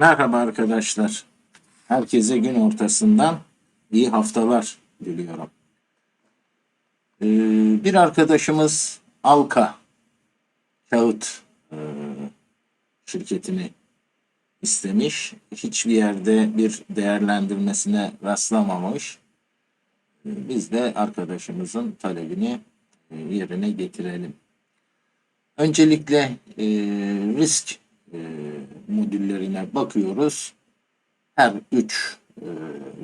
Merhaba arkadaşlar. Herkese gün ortasından iyi haftalar diliyorum. Ee, bir arkadaşımız Alka kağıt e, şirketini istemiş. Hiçbir yerde bir değerlendirmesine rastlamamış. Ee, Biz de arkadaşımızın talebini e, yerine getirelim. Öncelikle e, risk e, modüllerine bakıyoruz. Her üç e,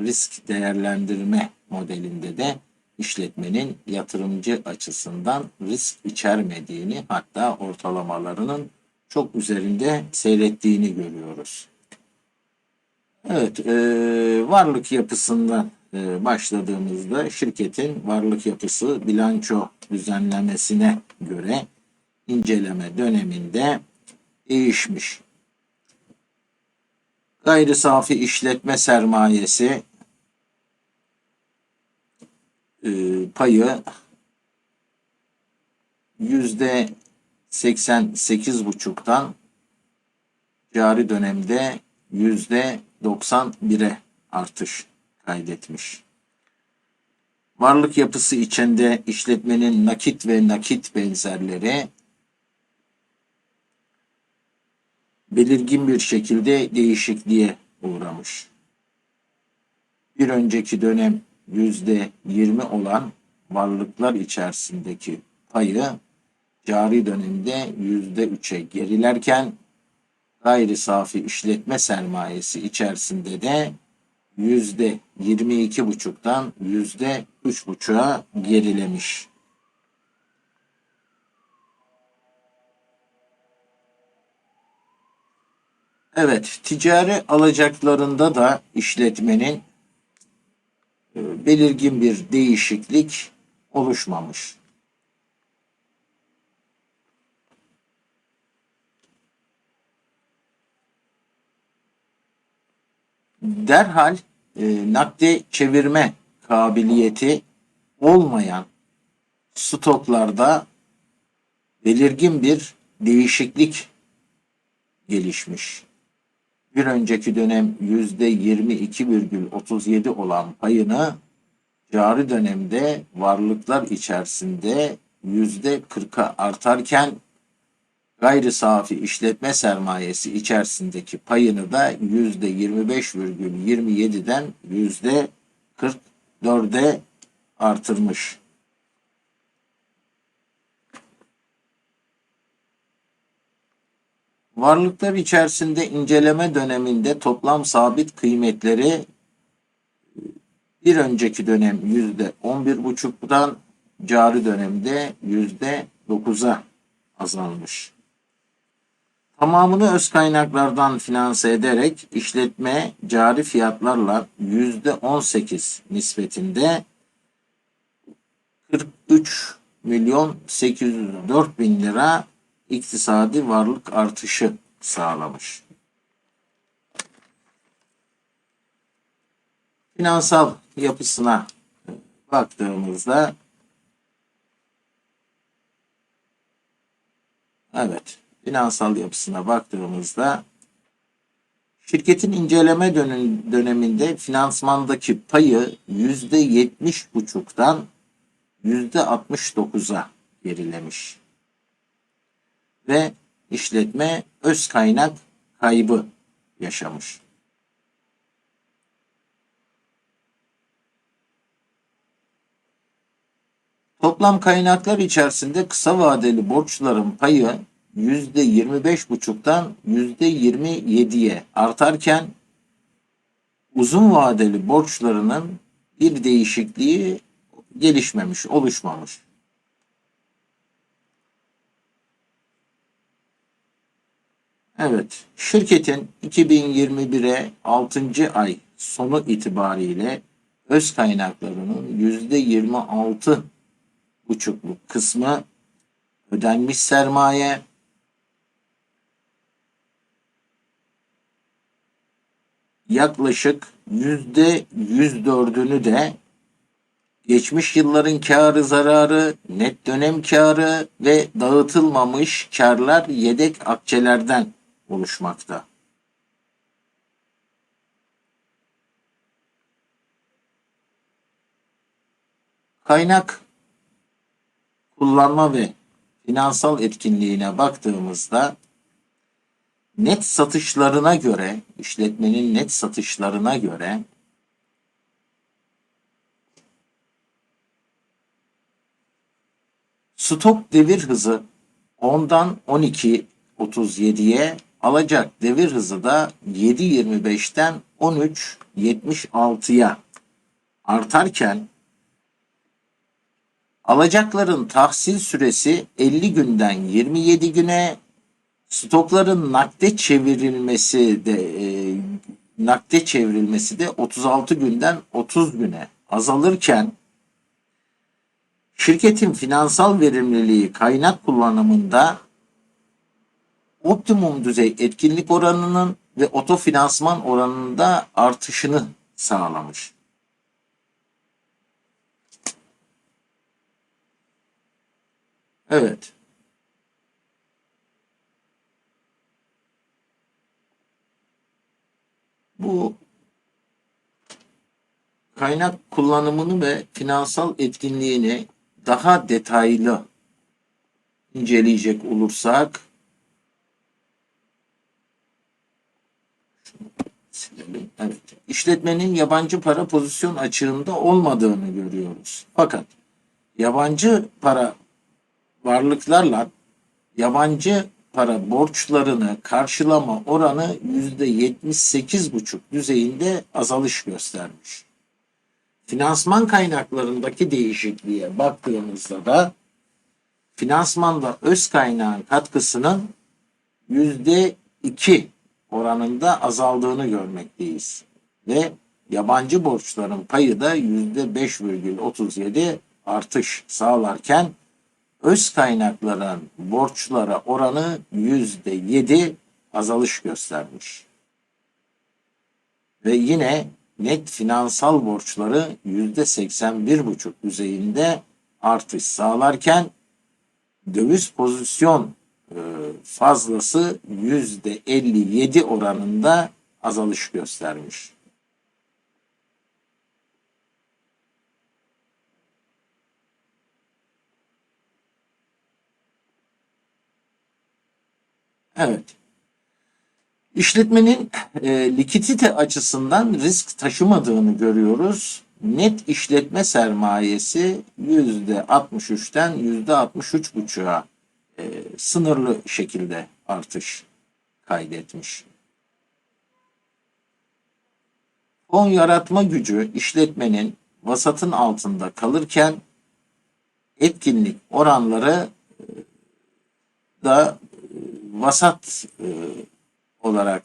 risk değerlendirme modelinde de işletmenin yatırımcı açısından risk içermediğini hatta ortalamalarının çok üzerinde seyrettiğini görüyoruz. Evet, e, varlık yapısından başladığımızda şirketin varlık yapısı bilanço düzenlemesine göre inceleme döneminde değişmiş. Gayri safi işletme sermayesi e, payı yüzde 88,5'tan cari dönemde yüzde 91'e artış kaydetmiş. Varlık yapısı içinde işletmenin nakit ve nakit benzerleri belirgin bir şekilde değişikliğe uğramış. Bir önceki dönem yüzde yirmi olan varlıklar içerisindeki payı cari dönemde yüzde üçe gerilerken gayri safi işletme sermayesi içerisinde de yüzde yirmi iki buçuktan yüzde üç buçuğa gerilemiş. Evet, ticari alacaklarında da işletmenin e, belirgin bir değişiklik oluşmamış. Derhal e, nakde çevirme kabiliyeti olmayan stoklarda belirgin bir değişiklik gelişmiş bir önceki dönem yüzde 22,37 olan payını cari dönemde varlıklar içerisinde yüzde 40'a artarken gayri safi işletme sermayesi içerisindeki payını da yüzde 25,27'den yüzde 44'e artırmış. Varlıklar içerisinde inceleme döneminde toplam sabit kıymetleri bir önceki dönem yüzde on bir buçuktan cari dönemde yüzde dokuza azalmış. Tamamını öz kaynaklardan finanse ederek işletme cari fiyatlarla yüzde on sekiz nispetinde 43 milyon 804 bin lira iktisadi varlık artışı sağlamış. Finansal yapısına baktığımızda evet finansal yapısına baktığımızda şirketin inceleme döneminde finansmandaki payı yüzde yetmiş buçuktan yüzde altmış dokuza gerilemiş ve işletme öz kaynak kaybı yaşamış. Toplam kaynaklar içerisinde kısa vadeli borçların payı %25,5'tan %27'ye artarken uzun vadeli borçlarının bir değişikliği gelişmemiş, oluşmamış. Evet, şirketin 2021'e 6. ay sonu itibariyle öz kaynaklarının %26 buçukluk kısmı ödenmiş sermaye, yaklaşık %104'ünü de geçmiş yılların karı zararı, net dönem karı ve dağıtılmamış karlar yedek akçelerden oluşmakta. Kaynak kullanma ve finansal etkinliğine baktığımızda net satışlarına göre, işletmenin net satışlarına göre stop devir hızı 10'dan 12.37'ye alacak devir hızı da 7.25'ten 13.76'ya artarken alacakların tahsil süresi 50 günden 27 güne stokların nakde çevrilmesi de e, nakde çevrilmesi de 36 günden 30 güne. Azalırken şirketin finansal verimliliği kaynak kullanımında optimum düzey etkinlik oranının ve otofinansman oranında artışını sağlamış. Evet. Bu kaynak kullanımını ve finansal etkinliğini daha detaylı inceleyecek olursak Evet. İşletmenin yabancı para pozisyon açığında olmadığını görüyoruz. Fakat yabancı para varlıklarla yabancı para borçlarını karşılama oranı %78,5 düzeyinde azalış göstermiş. Finansman kaynaklarındaki değişikliğe baktığımızda da finansmanda öz kaynağın katkısının %2 oranında azaldığını görmekteyiz. Ve yabancı borçların payı da %5,37 artış sağlarken öz kaynakların borçlara oranı %7 azalış göstermiş. Ve yine net finansal borçları %81,5 düzeyinde artış sağlarken döviz pozisyon e, fazlası %57 oranında azalış göstermiş. Evet. İşletmenin e, likidite açısından risk taşımadığını görüyoruz. Net işletme sermayesi %63'ten %63,5'a e, sınırlı şekilde artış kaydetmiş. Fon yaratma gücü işletmenin vasatın altında kalırken etkinlik oranları e, da e, vasat e, olarak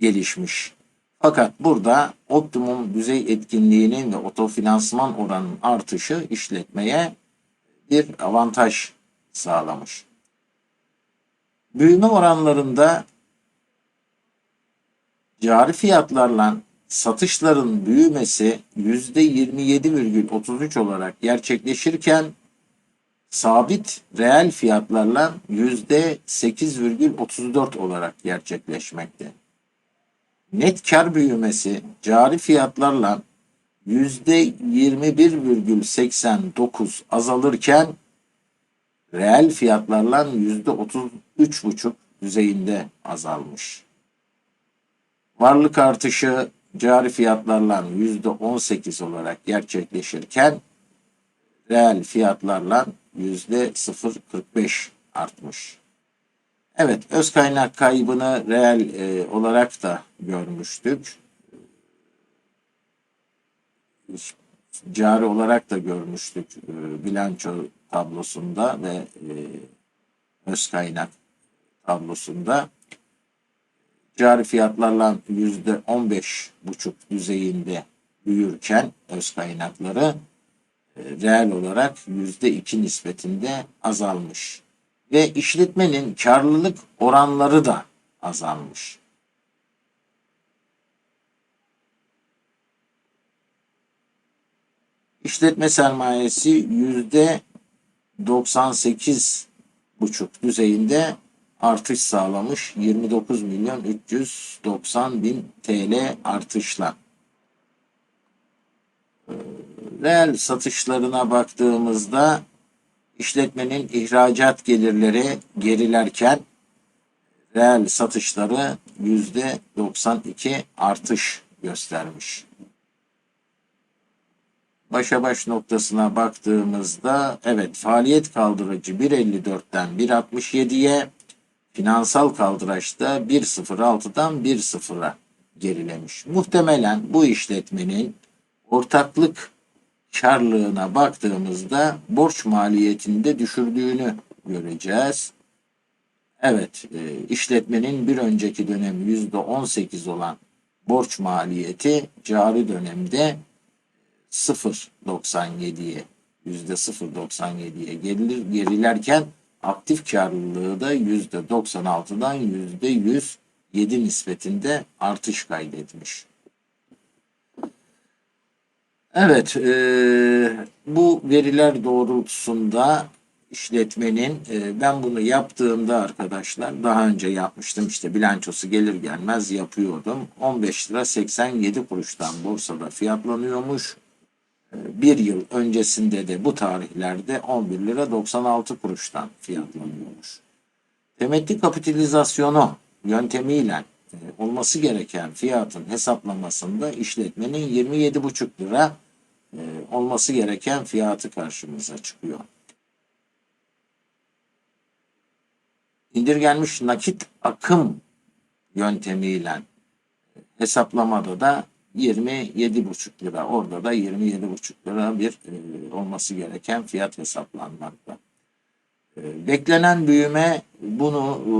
gelişmiş. Fakat burada optimum düzey etkinliğinin ve otofinansman oranının artışı işletmeye bir avantaj sağlamış. Büyüme oranlarında cari fiyatlarla satışların büyümesi %27,33 olarak gerçekleşirken sabit reel fiyatlarla %8,34 olarak gerçekleşmekte. Net kar büyümesi cari fiyatlarla %21,89 azalırken reel fiyatlarla %33,5 düzeyinde azalmış. Varlık artışı cari fiyatlarla %18 olarak gerçekleşirken reel fiyatlarla %0.45 artmış. Evet, öz kaynak kaybını reel e, olarak da görmüştük. Cari olarak da görmüştük e, bilanço tablosunda ve e, öz kaynak tablosunda. Cari fiyatlarla %15,5 düzeyinde büyürken öz kaynakları e, reel olarak yüzde iki nispetinde azalmış. Ve işletmenin karlılık oranları da azalmış. İşletme sermayesi yüzde 98 buçuk düzeyinde artış sağlamış 29 milyon 390 bin TL artışla. Ee, reel satışlarına baktığımızda işletmenin ihracat gelirleri gerilerken reel satışları yüzde 92 artış göstermiş. Başa baş noktasına baktığımızda evet faaliyet kaldırıcı 1.54'ten 1.67'ye finansal kaldıraçta 1.06'dan 1.0'a gerilemiş. Muhtemelen bu işletmenin ortaklık karlılığına baktığımızda borç maliyetini de düşürdüğünü göreceğiz. Evet, e, işletmenin bir önceki dönem %18 olan borç maliyeti cari dönemde 0.97'ye %0.97'ye gerilir, gerilerken aktif karlılığı da %96'dan %107 nispetinde artış kaydetmiş. Evet, eee, bu veriler doğrultusunda işletmenin eee, ben bunu yaptığımda arkadaşlar daha önce yapmıştım işte bilançosu gelir gelmez yapıyordum. 15 lira 87 kuruştan borsada fiyatlanıyormuş. Bir yıl öncesinde de bu tarihlerde 11 lira 96 kuruştan fiyatlanıyormuş. Temettü kapitalizasyonu yöntemiyle e, olması gereken fiyatın hesaplamasında işletmenin 27,5 lira e, olması gereken fiyatı karşımıza çıkıyor. İndirgenmiş nakit akım yöntemiyle e, hesaplamada da 27,5 lira orada da 27,5 lira bir e, olması gereken fiyat hesaplanmakta. E, Beklenen büyüme bunu e,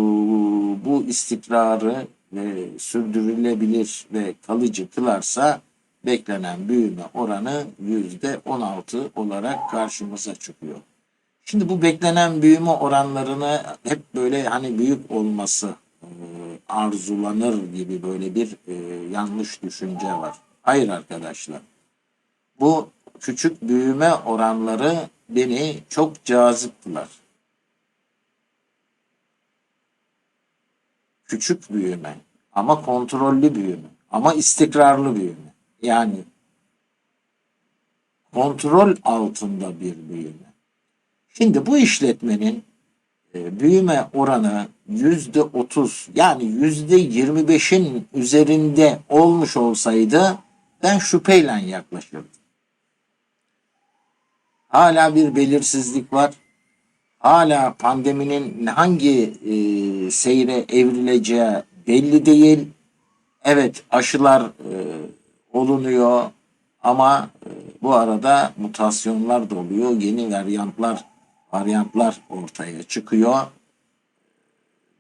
bu istikrarı ve sürdürülebilir ve kalıcı kılarsa beklenen büyüme oranı yüzde 16 olarak karşımıza çıkıyor. Şimdi bu beklenen büyüme oranlarını hep böyle hani büyük olması e, arzulanır gibi böyle bir e, yanlış düşünce var. Hayır arkadaşlar. Bu küçük büyüme oranları beni çok cazip kılar. küçük büyüme ama kontrollü büyüme ama istikrarlı büyüme. Yani kontrol altında bir büyüme. Şimdi bu işletmenin büyüme oranı yüzde otuz yani yüzde yirmi beşin üzerinde olmuş olsaydı ben şüpheyle yaklaşırdım. Hala bir belirsizlik var hala pandeminin hangi e, seyre evrileceği belli değil. Evet aşılar e, olunuyor ama e, bu arada mutasyonlar da oluyor. Yeni varyantlar varyantlar ortaya çıkıyor.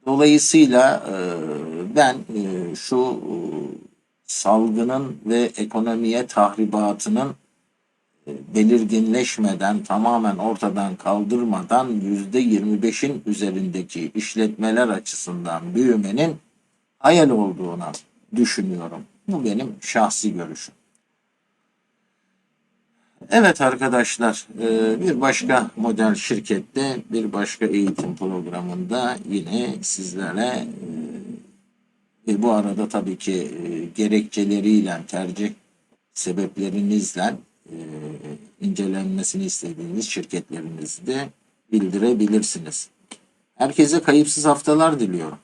Dolayısıyla e, ben e, şu e, salgının ve ekonomiye tahribatının belirginleşmeden tamamen ortadan kaldırmadan yüzde 25'in üzerindeki işletmeler açısından büyümenin hayal olduğuna düşünüyorum. Bu benim şahsi görüşüm. Evet arkadaşlar e, bir başka model şirkette bir başka eğitim programında yine sizlere e, ve bu arada tabii ki e, gerekçeleriyle tercih sebeplerinizle e, incelenmesini istediğiniz şirketlerinizi de bildirebilirsiniz. Herkese kayıpsız haftalar diliyorum.